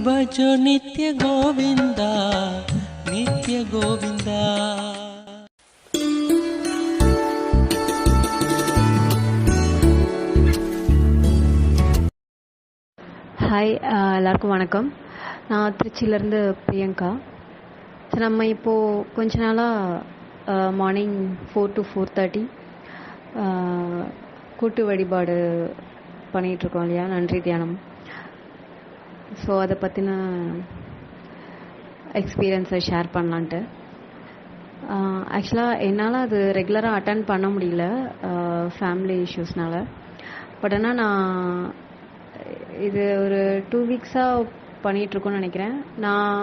भजो நித்ய கோவிந்தா நித்ய கோவிந்தா ஹாய் எல்லாருக்கும் வணக்கம் நான் திருச்சியிலேருந்து பிரியங்கா நம்ம இப்போது கொஞ்ச நாளாக morning four to four thirty கூட்டு வழிபாடு பண்ணிகிட்ருக்கோம் இல்லையா நன்றி தியானம் ஸோ அதை பற்றின எக்ஸ்பீரியன்ஸை ஷேர் பண்ணலான்ட்டு. ஆக்சுவலாக என்னால் அது ரெகுலராக அட்டன் பண்ண முடியல ஃபேமிலி இஷ்யூஸ்னால பட் ஆனால் நான் இது ஒரு டூ வீக்ஸாக பண்ணிகிட்ருக்கோன்னு நினைக்கிறேன். நான்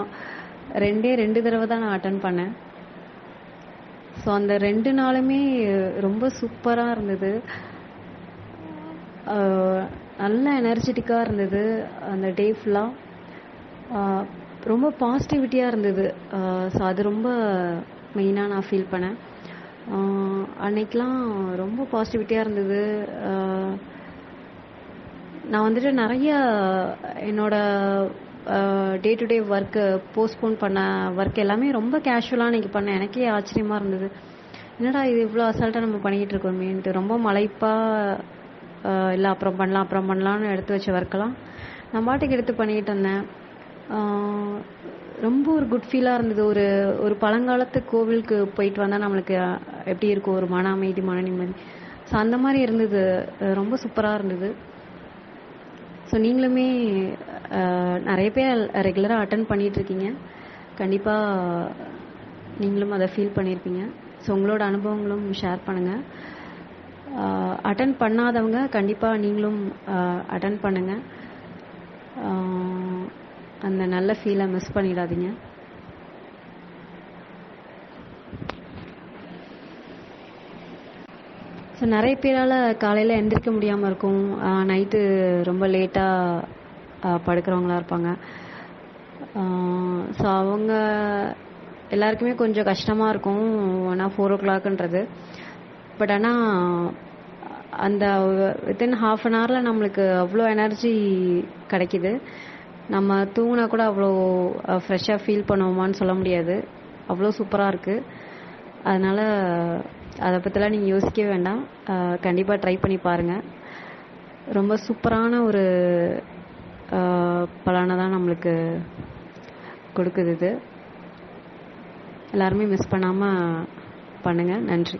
ரெண்டே ரெண்டு தடவை தான் நான் அட்டன் பண்ணேன். ஸோ அந்த ரெண்டு நாளுமே ரொம்ப சூப்பராக இருந்தது. நல்ல எனர்ஜெட்டிக்காக இருந்தது அந்த டே ஃபுல்லாக ரொம்ப பாசிட்டிவிட்டியாக இருந்தது. ஸோ அது ரொம்ப மெயினாக நான் ஃபீல் பண்ணேன். அன்னைக்கெலாம் ரொம்ப பாசிட்டிவிட்டியாக இருந்தது. நான் வந்துட்டு நிறைய என்னோட day to day work postpone பண்ண ஒர்க் எல்லாமே ரொம்ப கேஷுவலாக அன்றைக்கி பண்ணேன். எனக்கே ஆச்சரியமாக இருந்தது. என்னடா இது இவ்வளோ அசால்ட்டாக நம்ம பண்ணிக்கிட்டு இருக்கோமேன்ட்டு. ரொம்ப மலைப்பாக இல்லை அப்புறம் பண்ணலாம் அப்புறம் பண்ணலாம்னு எடுத்து வச்ச ஒர்க்கெல்லாம் நான் பாட்டுக்கு எடுத்து பண்ணிக்கிட்டு இருந்தேன். ரொம்ப ஒரு குட் ஃபீலாக இருந்தது. ஒரு ஒரு பழங்காலத்து கோவிலுக்கு போயிட்டு வந்தால் நம்மளுக்கு எப்படி இருக்கும்? ஒரு மன அமைதி மன நிம்மதி. ஸோ அந்த மாதிரி இருந்தது. ரொம்ப சூப்பராக இருந்தது. ஸோ நீங்களுமே நிறைய பேர் ரெகுலராக அட்டன் பண்ணிகிட்ருக்கீங்க கண்டிப்பாக நீங்களும் அதை ஃபீல் பண்ணியிருப்பீங்க ஸோ உங்களோட அனுபவங்களும் ஷேர் பண்ணுங்கள் அட்டன் பண்ணாதவங்க கண்டிப்பாக நீங்களும் அட்டன் பண்ணுங்கள் அந்த நல்ல ஃபீலை மிஸ் பண்ணிடாதீங்க. ஸோ நிறைய பேரால் காலையில் எந்திரிக்க முடியாமல் இருக்கும். நைட்டு ரொம்ப லேட்டாக படுக்கிறவங்களா இருப்பாங்க. ஸோ அவங்க எல்லாருக்குமே கொஞ்சம் கஷ்டமாக இருக்கும். ஆனால் ஃபோர் ஓ கிளாக்ன்றது பட் ஆனால் அந்த வித்தின் ஹாஃப் அன் ஹவரில் நம்மளுக்கு அவ்வளோ எனர்ஜி கிடைக்கிது. நம்ம தூங்கினா கூட அவ்வளோ ஃப்ரெஷ்ஷாக ஃபீல் பண்ணுவோமான்னு சொல்ல முடியாது. அவ்வளோ சூப்பராக இருக்குது அதனால் அதை பற்றிலாம் நீங்கள் யோசிக்கவே வேண்டாம். கண்டிப்பாக ட்ரை பண்ணி பாருங்கள் ரொம்ப சூப்பரான ஒரு பலனை தான் நம்மளுக்கு கொடுக்குது இது. எல்லாருமே மிஸ் பண்ணாமல் பண்ணுங்கள் நன்றி.